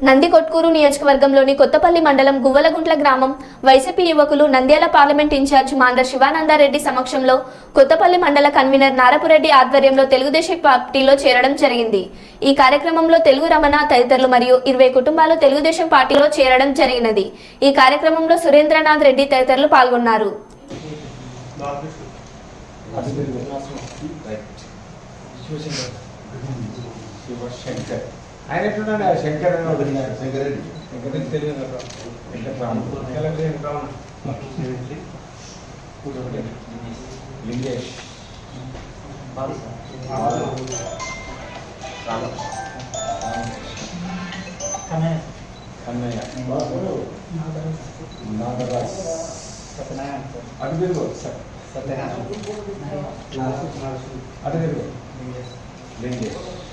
నంది కొట్కూరు నియోజకవర్గంలోని కొత్తపల్లి మండలం గువ్వలగుంట్ల గ్రామం వైసీపీ యువకులు నంద్యాల పార్లమెంట్ ఇన్ఛార్జ్ మాండ్ర శివానందారెడ్డి సమక్షంలో కొత్తపల్లి మండల కన్వీనర్ నారపురెడ్డి ఆధ్వర్యంలో తెలుగుదేశం పార్టీలో చేరడం జరిగింది. ఈ కార్యక్రమంలో తెలుగు రమణ తదితరులు మరియు ఇరవై కుటుంబాలు తెలుగుదేశం పార్టీలో చేరడం జరిగినది. ఈ కార్యక్రమంలో సురేంద్రనాథ్ రెడ్డి తదితరులు పాల్గొన్నారు. శివశంకర్. ఆయన ఎట్లున్నాడు ఆ శంకర్ అని ఒకటి ఉన్నాడు. శంకరెడ్డి శంకర్ తెలియదు కదా. వెంకట్రామన్. లింగేష్ కన్నయ్య నాగరాజ్ అటు తిరుగు సార్ అటు తిరుగు లింగేష్ అటు